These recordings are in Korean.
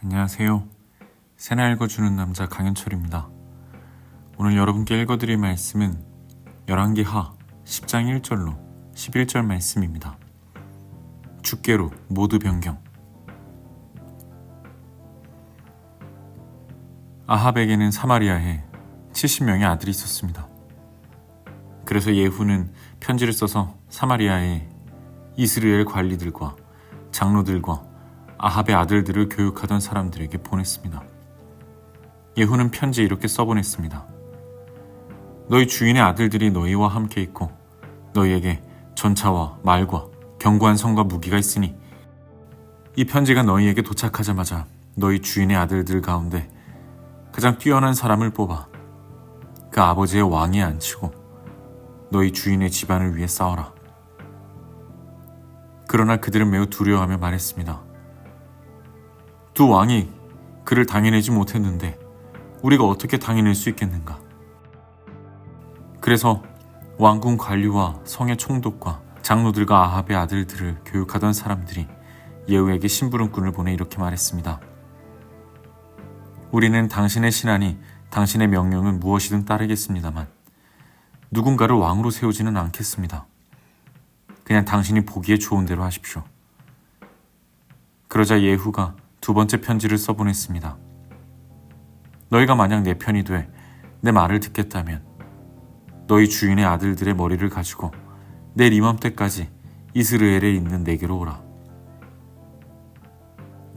안녕하세요. 새나 읽어주는 남자 강현철입니다. 오늘 여러분께 읽어드릴 말씀은 열왕기하 10장 1절로 11절 말씀입니다. 주께로 모두 변경. 아합에게는 사마리아에 70명의 아들이 있었습니다. 그래서 예후는 편지를 써서 사마리아에 이스라엘 관리들과 장로들과 아합의 아들들을 교육하던 사람들에게 보냈습니다. 예후는 편지에 이렇게 써보냈습니다. 너희 주인의 아들들이 너희와 함께 있고 너희에게 전차와 말과 견고한 성과 무기가 있으니 이 편지가 너희에게 도착하자마자 너희 주인의 아들들 가운데 가장 뛰어난 사람을 뽑아 그 아버지의 왕위에 앉히고 너희 주인의 집안을 위해 싸워라. 그러나 그들은 매우 두려워하며 말했습니다. 두 왕이 그를 당해내지 못했는데 우리가 어떻게 당해낼 수 있겠는가? 그래서 왕궁 관리와 성의 총독과 장로들과 아합의 아들들을 교육하던 사람들이 예후에게 심부름꾼을 보내 이렇게 말했습니다. 우리는 당신의 신하니 당신의 명령은 무엇이든 따르겠습니다만 누군가를 왕으로 세우지는 않겠습니다. 그냥 당신이 보기에 좋은 대로 하십시오. 그러자 예후가 두 번째 편지를 써보냈습니다. 너희가 만약 내 편이 돼 내 말을 듣겠다면 너희 주인의 아들들의 머리를 가지고 내일 이맘때까지 이스라엘에 있는 내게로 오라.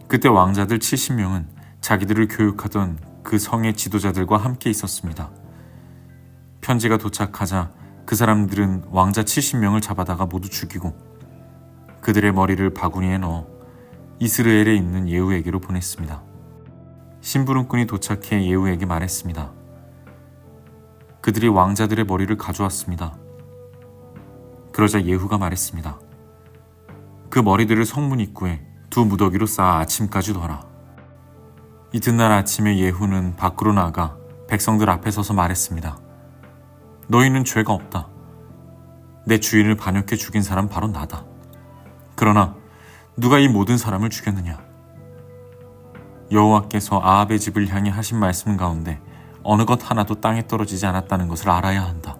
그때 왕자들 70명은 자기들을 교육하던 그 성의 지도자들과 함께 있었습니다. 편지가 도착하자 그 사람들은 왕자 70명을 잡아다가 모두 죽이고 그들의 머리를 바구니에 넣어 이스라엘에 있는 예후에게로 보냈습니다. 심부름꾼이 도착해 예후에게 말했습니다. 그들이 왕자들의 머리를 가져왔습니다. 그러자 예후가 말했습니다. 그 머리들을 성문 입구에 두 무더기로 쌓아 아침까지 둬라. 이튿날 아침에 예후는 밖으로 나가 백성들 앞에 서서 말했습니다. 너희는 죄가 없다. 내 주인을 반역해 죽인 사람 바로 나다. 그러나 누가 이 모든 사람을 죽였느냐? 여호와께서 아합의 집을 향해 하신 말씀 가운데 어느 것 하나도 땅에 떨어지지 않았다는 것을 알아야 한다.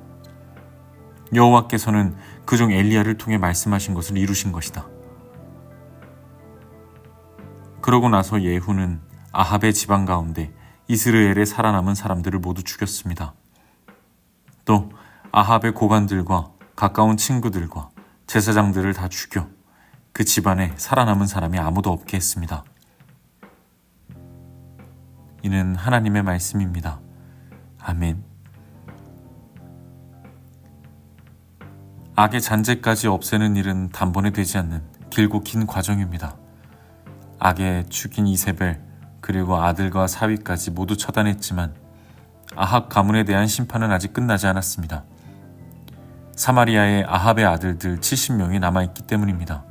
여호와께서는 그중 엘리야를 통해 말씀하신 것을 이루신 것이다. 그러고 나서 예후는 아합의 지방 가운데 이스라엘에 살아남은 사람들을 모두 죽였습니다. 또 아합의 고관들과 가까운 친구들과 제사장들을 다 죽여 그 집안에 살아남은 사람이 아무도 없게 했습니다. 이는 하나님의 말씀입니다. 아멘. 악의 잔재까지 없애는 일은 단번에 되지 않는 길고 긴 과정입니다. 악의 축인 이세벨 그리고 아들과 사위까지 모두 처단했지만 아합 가문에 대한 심판은 아직 끝나지 않았습니다. 사마리아의 아합의 아들들 70명이 남아있기 때문입니다.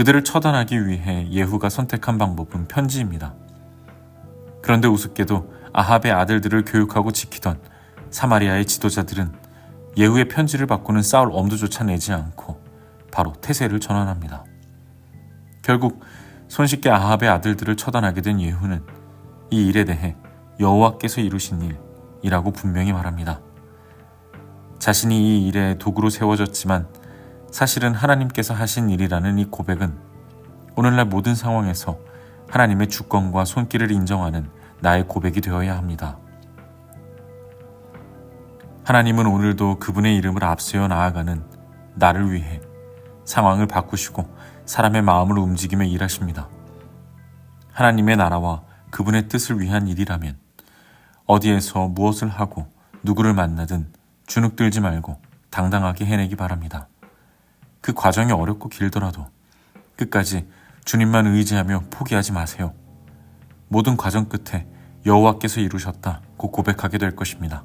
그들을 처단하기 위해 예후가 선택한 방법은 편지입니다. 그런데 우습게도 아합의 아들들을 교육하고 지키던 사마리아의 지도자들은 예후의 편지를 받고는 싸울 엄두조차 내지 않고 바로 태세를 전환합니다. 결국 손쉽게 아합의 아들들을 처단하게 된 예후는 이 일에 대해 여호와께서 이루신 일이라고 분명히 말합니다. 자신이 이 일에 도구로 세워졌지만 사실은 하나님께서 하신 일이라는 이 고백은 오늘날 모든 상황에서 하나님의 주권과 손길을 인정하는 나의 고백이 되어야 합니다. 하나님은 오늘도 그분의 이름을 앞세워 나아가는 나를 위해 상황을 바꾸시고 사람의 마음을 움직이며 일하십니다. 하나님의 나라와 그분의 뜻을 위한 일이라면 어디에서 무엇을 하고 누구를 만나든 주눅들지 말고 당당하게 해내기 바랍니다. 그 과정이 어렵고 길더라도 끝까지 주님만 의지하며 포기하지 마세요. 모든 과정 끝에 여호와께서 이루셨다 고 고백하게 될 것입니다.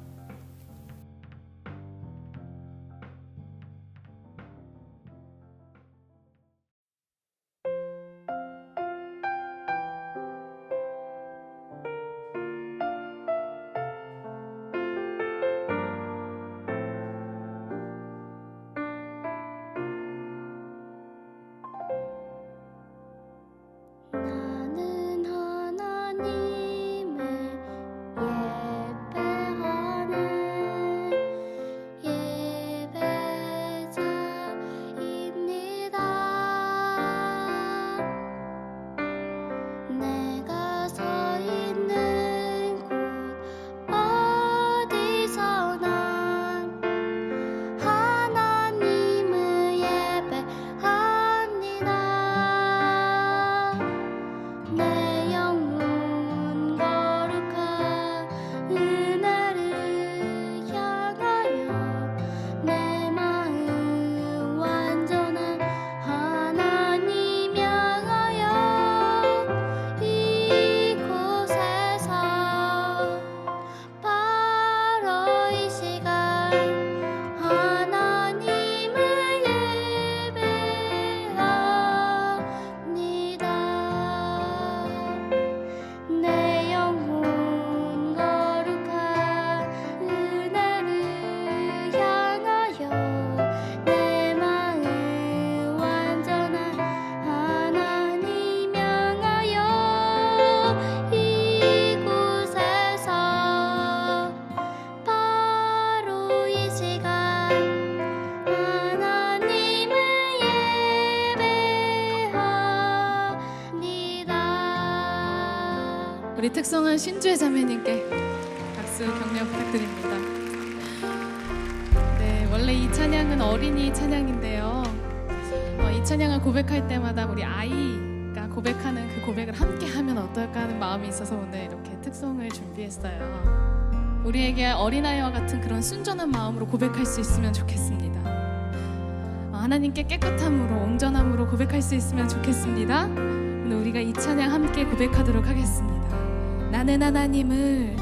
특성한 신주의 자매님께 박수 격려 부탁드립니다. 네, 원래 이 찬양은 어린이 찬양인데요. 어, 이 찬양을 고백할 때마다 우리 아이가 고백하는 그 고백을 함께 하면 어떨까 하는 마음이 있어서 오늘 이렇게 특송을 준비했어요. 우리에게 어린아이와 같은 그런 순전한 마음으로 고백할 수 있으면 좋겠습니다. 어, 하나님께 깨끗함으로 온전함으로 고백할 수 있으면 좋겠습니다. 오늘 우리가 이 찬양 함께 고백하도록 하겠습니다. 나는 하나님을